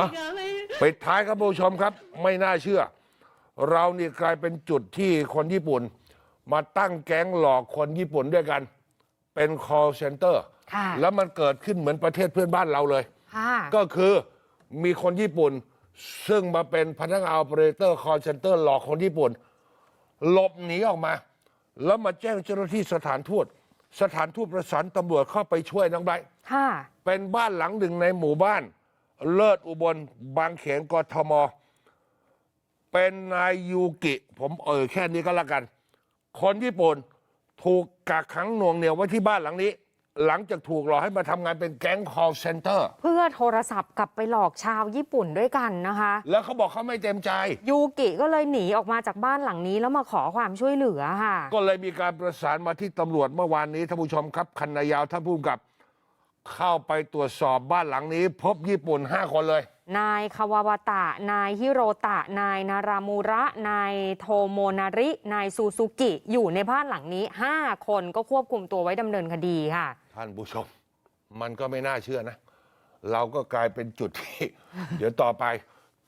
อะปิดท้ายครับผู้ชมครับ ไม่น่าเชื่อ เรานี่กลายเป็นจุดที่คนญี่ปุ่น มาตั้งแก๊งหลอกคนญี่ปุ่นด้วยกัน เป็น call center ค่ะแล้วมันเกิดขึ้นเหมือนประเทศเพื่อนบ้านเราเลยค่ะก็คือมีคนญี่ปุ่น ซึ่งมาเป็นพนักงาน operator call center หลอกคนญี่ปุ่น หลบหนีออกมา แล้วมาแจ้งเจ้าหน้าที่สถานทูตสถานทูตประสานตำรวจเข้าไปช่วยน้องไบร์ทค่ะเป็นบ้านหลังหนึ่งในหมู่บ้าน เลิศอุบลบางเขนกทม เป็นนายยูกิ ผมเอ่ยแค่นี้ก็แล้วกัน คนญี่ปุ่นถูกกักขังหน่วงเหนียวไว้ที่บ้านหลังนี้ หลังจากถูกหลอกให้มาทำงานเป็นแก๊ง call center เพื่อโทรศัพท์กลับไปหลอกชาวญี่ปุ่นด้วยกันนะคะ แล้วเขาบอกเขาไม่เต็มใจ ยูกิก็เลยหนีออกมาจากบ้านหลังนี้แล้วมาขอความช่วยเหลือค่ะ ก็เลยมีการประสานมาที่ตำรวจเมื่อวานนี้ท่านผู้ชมครับคันนายาวท่านผู้กำกับ เข้าไปตรวจสอบบ้านหลังนี้ พบญี่ปุ่น 5 คนเลย นายคาวาวาตะ นายฮิโรตะ นายนารามูระ นายโทโมนาริ นายซูซูกิ อยู่ในบ้านหลังนี้ 5 คนก็ควบคุมตัวไว้ดำเนินคดีค่ะ ท่านผู้ชม มันก็ไม่น่าเชื่อนะ เราก็กลายเป็นจุดที่ เดี๋ยวต่อไป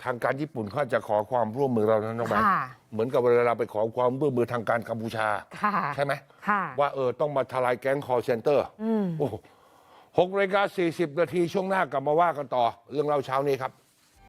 ทางการญี่ปุ่นเขาจะขอความร่วมมือเรานะน้องใบร์ทค่ะ เหมือนกับเวลาเราไปขอความร่วมมือทางการกัมพูชา ค่ะ ใช่ไหม ค่ะ ว่าเออต้องมาทลายแก๊งคอร์เซนเตอร์อืม โอ้โห หกนาฬิกา40 นาทีช่วงหน้ากลับมาว่ากันต่อ เรื่องเราเช้านี้ครับ